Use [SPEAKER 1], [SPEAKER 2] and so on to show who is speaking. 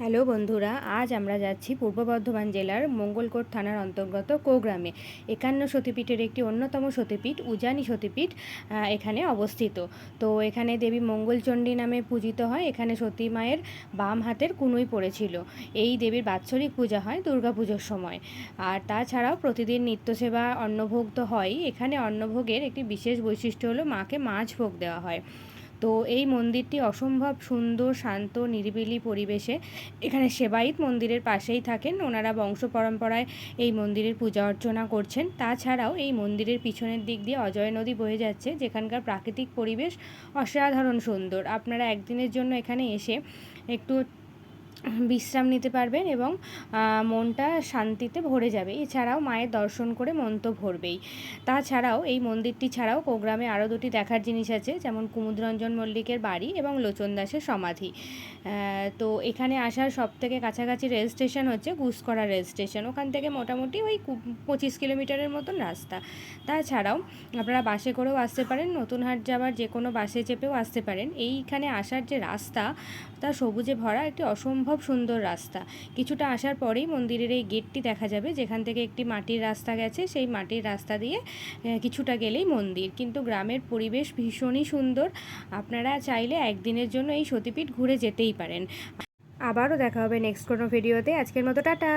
[SPEAKER 1] Hello বন্ধুরা, আজ আমরা যাচ্ছি পূর্ব বর্ধমান জেলার মঙ্গলকোট থানার অন্তর্গত কোগ্রামে। একান্ন সতীপীঠের একটি অন্যতম সতীপীঠ, উজানি সতীপীঠ এখানে অবস্থিত। তো এখানে দেবী মঙ্গলচণ্ডী নামে পূজিত হয়, এখানে সতী মায়ের বাম হাতের কুনুই পড়েছিল। এই দেবীর বাৎসরিক পূজা হয় দুর্গাপুজোর সময়। আর তাছাড়াও প্রতিদিন নিত্যসেবা অন্নভোগ তো হয়ই। এখানে অন্নভোগের একটি বিশেষ বৈশিষ্ট্য হলো মাকে মাছ ভোগ দেওয়া হয়। তো এই মন্দিরটি অসম্ভব সুন্দর, শান্ত, নিরিবিলি পরিবেশে। এখানে সেবায়িত মন্দিরের পাশেই থাকেন। ওনারা বংশ পরম্পরায় এই মন্দিরের পূজা অর্চনা করছেন। তাছাড়াও এই মন্দিরের পিছনের দিক দিয়ে অজয় নদী বয়ে যাচ্ছে, যেখানকার প্রাকৃতিক পরিবেশ অসাধারণ সুন্দর। আপনারা একদিনের জন্য এখানে এসে একটু বিশ্রাম নিতে পারবেন এবং মনটা শান্তিতে ভরে যাবে। এছাড়াও মায়ের দর্শন করে মন তো ভরবেই। তাছাড়াও এই মন্দিরটি ছাড়াও প্রোগ্রামে আরও দুটি দেখার জিনিস আছে, যেমন কুমুদরঞ্জন মল্লিকের বাড়ি এবং লোচন দাসের সমাধি। তো এখানে আসার সব থেকে কাছাকাছি রেল স্টেশন হচ্ছে গুসকরা রেল স্টেশন। ওখান থেকে মোটামুটি ওই পঁচিশ কিলোমিটারের মতন রাস্তা। তাছাড়াও আপনারা বাসে করেও আসতে পারেন নতুনহাট যাওয়ার যে কোনো বাসে চেপেও আসতে পারেন। এইখানে আসার যে রাস্তা, তা সবুজে ভরা একটি অসম্ভব সুন্দর রাস্তা। কিছুটা আসার পরেই মন্দিরের এই গেটটি দেখা যাবে, যেখান থেকে একটি মাটির রাস্তা গেছে। সেই মাটির রাস্তা দিয়ে কিছুটা গেলেই মন্দির। কিন্তু গ্রামের পরিবেশ ভীষণই সুন্দর। আপনারা চাইলে একদিনের জন্য এই সতীপীঠ ঘুরে যেতেই পারেন। আবারও দেখা হবে নেক্সট কোনো ভিডিওতে আজকের মতো টাটা!